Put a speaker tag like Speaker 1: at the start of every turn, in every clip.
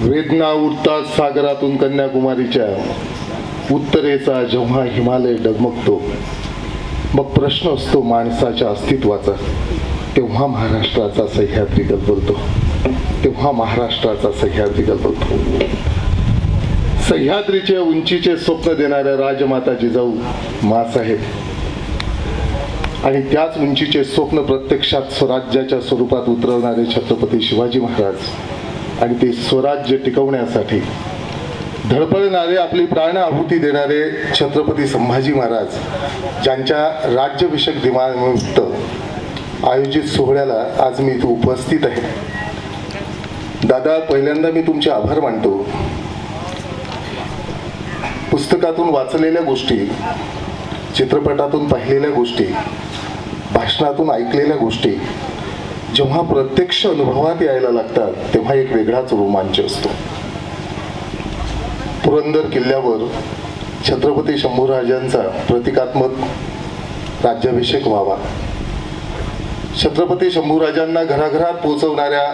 Speaker 1: वेदना उरतात सागरातून कन्याकुमारीच्या उत्तरेचा जेव्हा हिमालय डगमगतो मग प्रश्न असतो माणसाच्या अस्तित्वाचा. तेव्हा महाराष्ट्राचा सह्याद्री गलबलतो तेव्हा महाराष्ट्राचा सह्याद्री गलबलतो सह्याद्रीचे उंचीचे स्वप्न देणाऱ्या राजमाता जिजाऊ मासाहेब. आणि त्याच उंचीचे स्वप्न प्रत्यक्षात स्वराज्याच्या स्वरूपात उतरवणारे छत्रपती शिवाजी महाराज. आणि ते स्वराज्य टिकवण्यासाठी धडपडणारे आपली प्राण आहुती देणारे छत्रपती संभाजी महाराज ज्यांच्या राज्यभिषेक दिनानिमित्त आयोजित सोहळ्याला आज मी इथे उपस्थित आहे. दादा पहिल्यांदा मी तुमचे आभार मानतो. पुस्तकातून वाचलेल्या गोष्टी चित्रपटातून पाहिलेल्या गोष्टी भाषणातून ऐकलेल्या गोष्टी जेव्हा प्रत्यक्ष अनुभवात यायला लागतात तेव्हा एक वेगळाच रोमांच असतो. पुरंदर किल्ल्यावर छत्रपती शंभूराजांचा प्रतिकात्मक राज्याभिषेक व्हावा. छत्रपती शंभूराजांना घराघरात पोहोचवणाऱ्या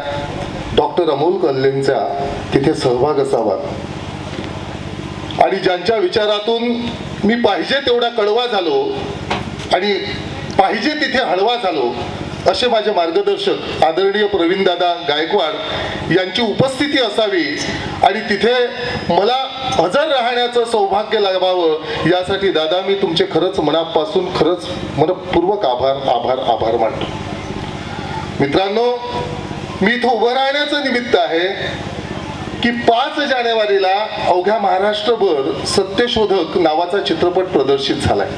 Speaker 1: डॉक्टर अमोल कल्लेंचा तिथे सहभाग असावा. आणि ज्यांच्या विचारातून मी पाहिजे तेवढा कडवा झालो आणि पाहिजे तिथे हळवा झालो असे माझे मार्गदर्शक आदरणीय प्रवीणदादा गायकवाड यांची उपस्थिती असावी आणि तिथे मला हजर राहण्याचं सौभाग्य लाभावं यासाठी दादा मी तुमचे खरंच मनापासून खरंच मनपूर्वक आभार आभार आभार मानतो. मित्रांनो मी इथं उभं राहण्याचं निमित्त आहे की पाच जानेवारीला अवघ्या महाराष्ट्रभर सत्यशोधक नावाचा चित्रपट प्रदर्शित झालाय.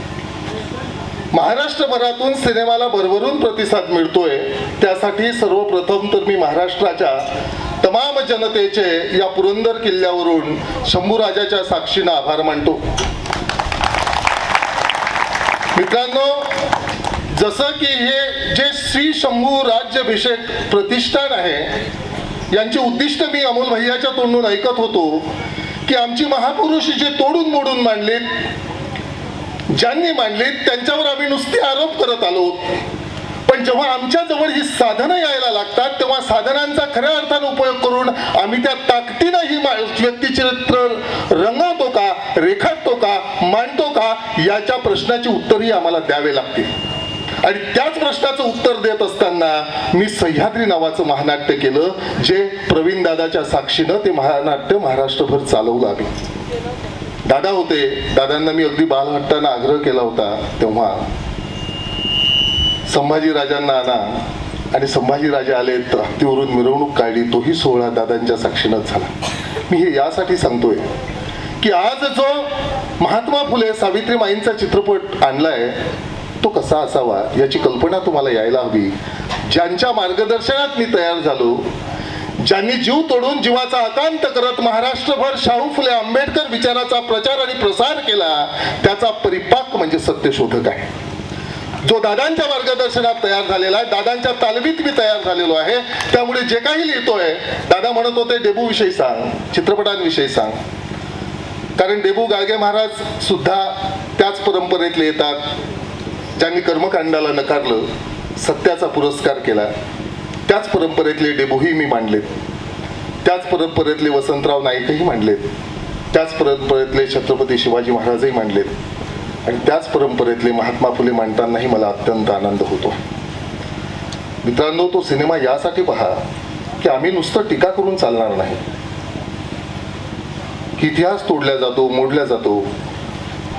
Speaker 1: महाराष्ट्रभरातून सिनेमाला भरभरून प्रतिसाद मिळतोय. त्यासाठी सर्वप्रथम तर मी महाराष्ट्राच्या तमाम जनतेचे या पुरंदर किल्ल्यावरून शंभूराजाच्या साक्षीनं आभार मानतो. मित्रांनो जसं की हे जे श्री शंभू राज्याभिषेक प्रतिष्ठान आहे यांचे उद्दिष्ट मी अमोल भैयाच्या तोंडून ऐकत होतो की आमची महापुरुष जे तोडून मोडून मांडलेत ज्यांनी मांडली त्यांच्यावर आम्ही नुसते आरोप करत आलो. पण जेव्हा आमच्या जवळ ही साधनं यायला लागतात तेव्हा साधनांचा खऱ्या अर्थाने उपयोग करून आम्ही त्या ताकदीनं ही मा- व्यक्तिचित्र रंगवतो का रेखाटतो का मांडतो का याच्या प्रश्नाची उत्तरही आम्हाला द्यावे लागतील. आणि त्याच प्रश्नाचं उत्तर देत असताना मी सह्याद्री नावाचं महानाट्य केलं जे प्रवीण दादाच्या साक्षीनं ते महानाट्य महाराष्ट्रभर चालवलं आम्ही. दादा होते. दादांना मी अगदी बालहट्टानं आग्रह केला होता तेव्हा. संभाजीराजांना आणा आणि संभाजीराजे आले तर हत्तीवरून मिरवणूक काढली तोही सोहळा दादांच्या साक्षीनंच झाला. मी हे यासाठी सांगतोय की आज जो महात्मा फुले सावित्री माईंचा चित्रपट आणलाय तो कसा असावा याची कल्पना तुम्हाला यायला हवी. ज्यांच्या मार्गदर्शनात मी तयार झालो ज्यांनी जीव तोडून जीवाचा आकांत करत महाराष्ट्रभर शाहू फुले आंबेडकर विचाराचा प्रचार आणि प्रसार केला त्याचा परिपाक म्हणजे सत्यशोधक आहे. जो दादांच्या मार्गदर्शनात तयार झालेला आहे दादांच्या तालमीत मी तयार झालेलो आहे त्यामुळे जे काही लिहितोय दादा म्हणत होते डेबू विषयी सांग चित्रपटांविषयी सांग. कारण डेबू गाडगे महाराज सुद्धा त्याच परंपरेतले येतात ज्यांनी कर्मकांडाला नकारलं सत्याचा पुरस्कार केला. त्याच परंपरेतले डेबोही मी मांडलेत. त्याच परंपरेतले वसंतराव नाईकही मांडलेत. त्याच परंपरेतले छत्रपती शिवाजी महाराजही मांडलेत. आणि त्याच परंपरेतले महात्मा फुले मांडतानाही मला अत्यंत आनंद होतो. मित्रांनो तो सिनेमा यासाठी पहा की आम्ही नुसतं टीका करून चालणार नाही. की इतिहास तोडला जातो मोडला जातो.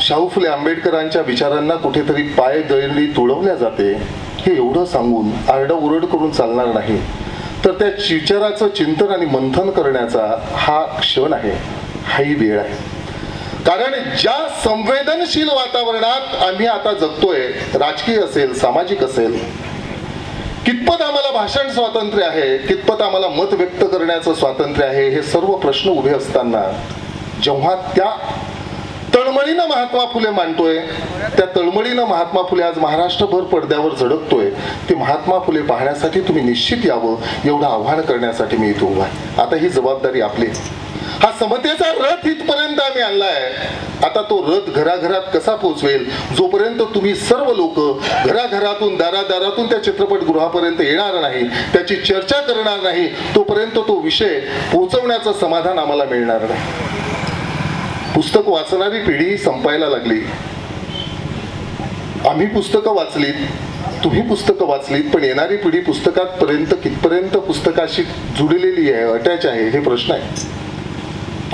Speaker 1: शाहू फुले आंबेडकरांच्या विचारांना कुठेतरी पाय दळली तुळवल्या जाते. हे एवढं सांगून आरडाओरड करून चालणार नाही. तर त्या विचाराचं चिंतन आणि मंथन करण्याचा हा क्षण आहे. हाही वेळ आहे. कारण ज्या संवेदनशील वातावरणात आम्ही आता जगतोय राजकीय असेल सामाजिक असेल कितपत आम्हाला भाषण स्वातंत्र्य आहे कितपत आम्हाला मत व्यक्त करण्याचं स्वातंत्र्य आहे हे सर्व प्रश्न उभे असताना जेव्हा त्या तळमळीनं महात्मा फुले मांडतोय. त्या तळमळीनं महात्मा फुले आज महाराष्ट्रभर पडद्यावर झडकतोय ते महात्मा फुले पाहण्यासाठी तुम्ही निश्चित यावं एवढं आव्हान करण्यासाठी मी इथे उभा आहे. आता ही जबाबदारी आपली. हा समतेचा रथ इथपर्यंत आम्ही आणलाय. आता तो रथ घराघरात कसा पोहोचवेल जोपर्यंत तुम्ही सर्व लोक घराघरातून दारादारातून त्या चित्रपटगृहापर्यंत येणार नाही त्याची चर्चा करणार नाही तोपर्यंत तो विषय पोहोचवण्याचं समाधान आम्हाला मिळणार नाही. पुस्तक वाचणारी पिढी संपायला लागली. आम्ही पुस्तकं वाचलीत तुम्ही पुस्तकं वाचलीत पण येणारी पिढी पुस्तकापर्यंत कितपर्यंत पुस्तकाशी जुडलेली आहे अटॅच आहे हे प्रश्न आहे.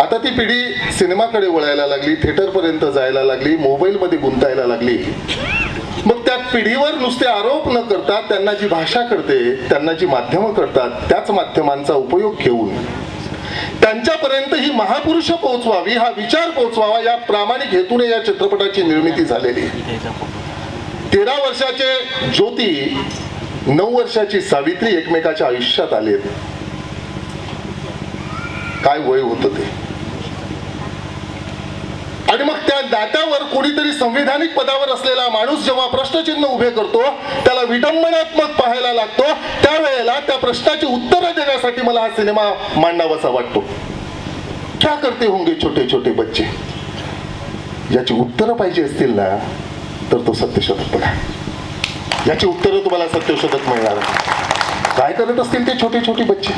Speaker 1: आता ती पिढी सिनेमाकडे वळायला लागली थिएटरपर्यंत जायला लागली मोबाईलमध्ये गुंतायला लागली. मग त्या पिढीवर नुसते आरोप न करता त्यांना जी भाषा करते त्यांना जी माध्यमं करतात त्याच माध्यमांचा उपयोग घेऊन त्यांच्यापर्यंत ही महापुरुष पोहोचवावी हा विचार पोहोचवावा या प्रामाणिक हेतूने या चित्रपटाची निर्मिती झालेली. आहे तेरा वर्षाचे ज्योती नऊ वर्षाची सावित्री एकमेकाच्या आयुष्यात आले काय वय होतं ते? आणि मग त्या दात्यावर कोणीतरी संविधानिक पदावर असलेला माणूस जेव्हा प्रश्नचिन्ह उभे करतो त्याला विडंबनात्मक पाहायला लागतो त्यावेळेला त्या प्रश्नाची उत्तरं देण्यासाठी मला हा सिनेमा मांडावासा वाटतो. क्या करते होंगे छोटे छोटे बच्चे? याची उत्तरं पाहिजे असतील ना तर तो सत्यशोधक बघा. याची उत्तरं तुम्हाला सत्यशोधक मिळणार. काय करत असतील ते छोटे छोटे बच्चे?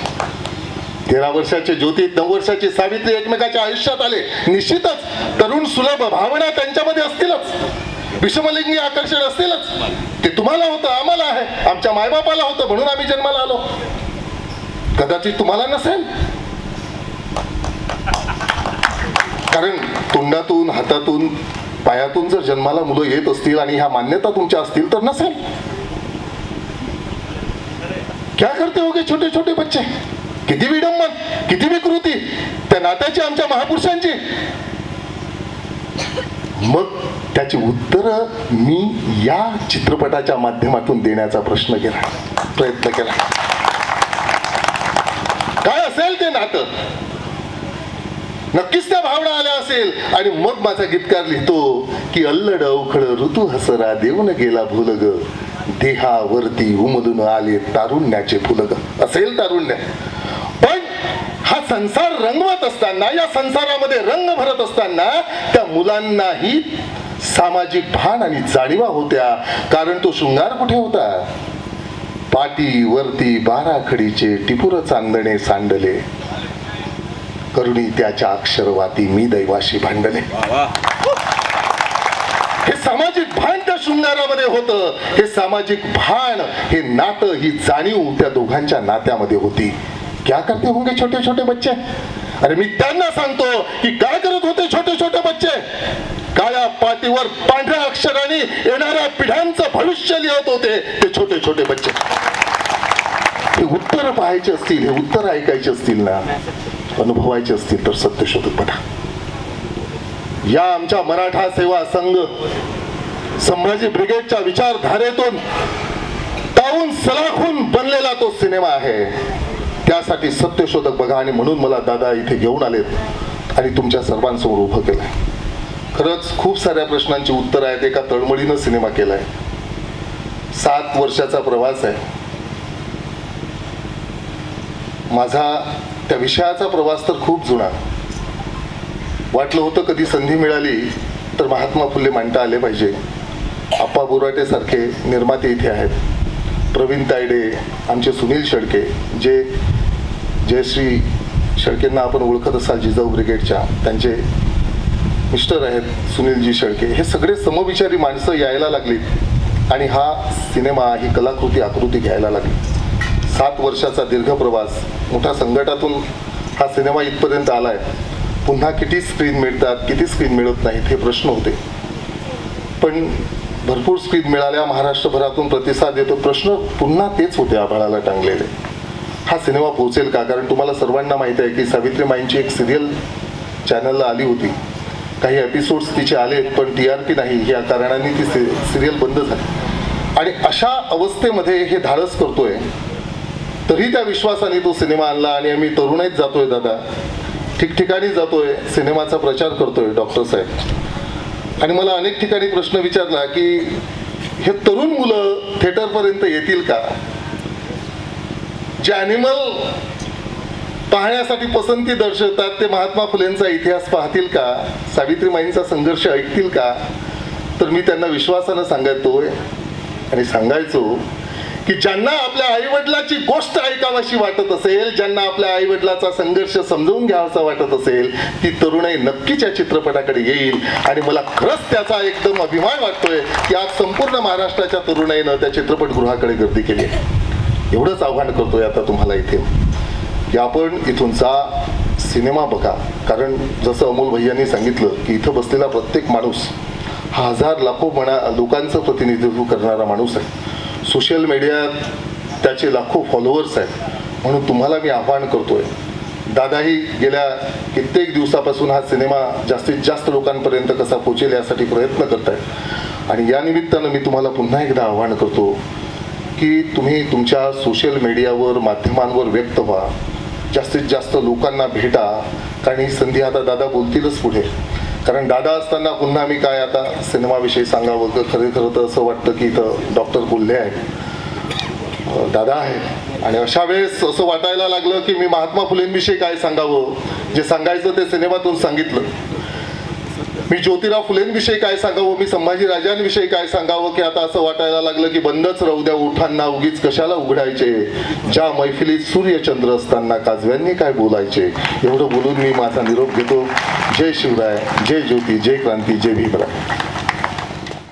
Speaker 1: तेरा वर्षाचे ज्योती नऊ वर्षाची सावित्री एकमेकाच्या आयुष्यात आले. निश्चितच तरुण सुलभ भावना त्यांच्यामध्ये असतीलच. विषमलिंगी आकर्षण असतीलच. ते तुम्हाला होतं आम्हाला आहे. आमच्या मायबापाला होतं म्हणून आम्ही जन्माला आलो. कदाचित तुम्हाला नसेल. कारण तोंडातून हातातून पायातून जर जन्माला मुलं येत असतील आणि ह्या मान्यता तुमच्या असतील तर नसेल. क्या करते होगे छोटे छोटे बच्चे? किती विडंबन किती विकृती. त्या नात्याची आमच्या महापुरुषांची. मग त्याची उत्तर मी या चित्रपटाच्या माध्यमातून देण्याचा प्रश्न केला. प्रयत्न केला. काय असेल ते नातं? नक्कीच त्या भावना आल्या असेल. आणि मग माझा गीतकार लिहितो की अल्लड अवखड ऋतू हसरा देऊन गेला भुलग. देहावरती उमलून आले तारुण्याचे फुलग. असेल तारुण्य. हा संसार रंगवत असताना या संसारामध्ये रंग भरत असताना त्या मुलांनाही सामाजिक भान आणि जाणीवा होत्या. कारण तो शृंगार कुठे होता? पाटी वरती बारा खडीचे टिपुर चांदणे सांडले. करुणी त्याच्या अक्षरवाती मी दैवाशी भांडले. हे सामाजिक भान त्या शृंगारामध्ये होतं. हे सामाजिक भान हे नातं ही जाणीव त्या दोघांच्या नात्यामध्ये होती. क्या करते होंगे छोटे छोटे बच्चे? अरे मी त्यांना सांगतो की काय करत होते छोटे छोटे बच्चे? काळ्या पाटीवर पांढऱ्या अक्षराने येणाऱ्या पिढ्यांचं भविष्य लिहत होते ते छोटे छोटे बच्चे. हे उत्तर पाहायचे असतील हे उत्तर ऐकायचे असतील ना अनुभवायचे असतील तर सत्य शोधून बघा या आमच्या मराठा सेवा संघ संभाजी ब्रिगेडच्या विचारधारेतून ताऊन सलाखून बनलेला तो सिनेमा आहे. त्यासाठी सत्यशोधक बघा आणि म्हणून मला दादा इथे घेऊन आलेत आणि तुमच्या सर्वांसमोर उभं केलंय. खरंच खूप साऱ्या प्रश्नांची उत्तरं आहेत. एका तळमळीनं सिनेमा केलाय. सात वर्षाचा प्रवास आहे. माझा त्या विषयाचा प्रवास तर खूप जुना. वाटलं होतं कधी संधी मिळाली तर महात्मा फुले मांडता आले पाहिजे. आप्पा बोराटे सारखे निर्माते इथे आहेत. प्रवीण तायडे आमचे सुनील शेडके जे जयश्री शेळकेंना आपण ओळखत असाल जिजाऊ ब्रिगेडच्या. त्यांचे मिस्टर आहेत सुनीलजी शेळके. हे सगळे समविचारी माणसं यायला लागली. आणि हा सिनेमा ही कलाकृती आकृती घ्यायला लागली. सात वर्षाचा दीर्घ प्रवास. मोठ्या संकटातून हा सिनेमा इथपर्यंत आलाय. पुन्हा किती स्क्रीन मिळतात किती स्क्रीन मिळत नाहीत हे प्रश्न होते. पण भरपूर स्क्रीन मिळाल्या महाराष्ट्रभरातून प्रतिसाद येतो. प्रश्न पुन्हा तेच होते आभाळाला टांगलेले. हा सिनेमा पोहोचेल का? कारण तुम्हाला सर्वांना माहिती आहे की सावित्रीमाईंची एक सिरियल चॅनलला आली होती. काही एपिसोड्स तिचे आले पण टी आर पी नाही. या कारणाने ती सिरियल बंद झाली. आणि अशा अवस्थेमध्ये हे धाडस करतोय तरी त्या विश्वासाने तो सिनेमा आणला आणि आम्ही तरुणाईत जातोय दादा. ठिकठिकाणी जातोय सिनेमाचा प्रचार करतोय डॉक्टर साहेब. आणि मला अनेक ठिकाणी प्रश्न विचारला की हे तरुण मुलं थिएटरपर्यंत येतील का? जे ॲनिमल पाहण्यासाठी पसंती दर्शवतात ते महात्मा फुलेंचा इतिहास पाहतील का? सावित्रीमाईंचा संघर्ष ऐकतील का? तर मी त्यांना विश्वासानं सांगतोय आणि सांगायचो की ज्यांना आपल्या आईवडिलाची गोष्ट ऐकावाशी वाटत असेल ज्यांना आपल्या आईवडिलाचा संघर्ष समजून घ्यावासा वाटत असेल ती तरुणाई नक्कीच या चित्रपटाकडे येईल. आणि मला खरंच त्याचा एकदम अभिमान वाटतोय की आज संपूर्ण महाराष्ट्राच्या तरुणाईनं त्या चित्रपटगृहाकडे गर्दी केली आहे. एवढंच आव्हान करतोय आता तुम्हाला इथे. की आपण इथून जा सिनेमा बघा. कारण जसं अमोल भैयांनी सांगितलं की इथं बसलेला प्रत्येक माणूस हा हजार लाखो मना लोकांचं प्रतिनिधित्व करणारा माणूस आहे. सोशल मीडियात त्याचे लाखो फॉलोअर्स आहेत. म्हणून तुम्हाला मी आव्हान करतोय. दादाही गेल्या कित्येक दिवसापासून हा सिनेमा जास्तीत जास्त लोकांपर्यंत कसा पोचेल यासाठी प्रयत्न करत आहेत आणि या निमित्तानं मी तुम्हाला पुन्हा एकदा आव्हान करतो की तुम्ही तुमच्या सोशल मीडियावर माध्यमांवर व्यक्त व्हा. जास्तीत जास्त लोकांना भेटा. कारण ही संधी आता दादा बोलतीलच पुढे. कारण दादा असताना पुन्हा मी काय आता सिनेमाविषयी सांगावं तर खरे खरं तर असं वाटतं की इथं डॉक्टर बोलले आहेत. दादा आहे. आणि अशा वेळेस असं वाटायला लागलं की मी महात्मा फुलेंविषयी काय सांगावं? जे सांगायचं ते सिनेमातून सांगितलं. मी ज्योतिराव फुलेंविषयी काय सांगावं मी संभाजी राजांविषयी काय सांगावं की आता असं वाटायला लागलं की बंदच राहू द्या उठांना उगीच कशाला उघडायचे? ज्या मैफिलीत सूर्यचंद्र असताना काजव्यांनी काय बोलायचे? एवढं बोलून मी माझा निरोप घेतो. जय शिवराय जय ज्योती जय क्रांती जय भीमराय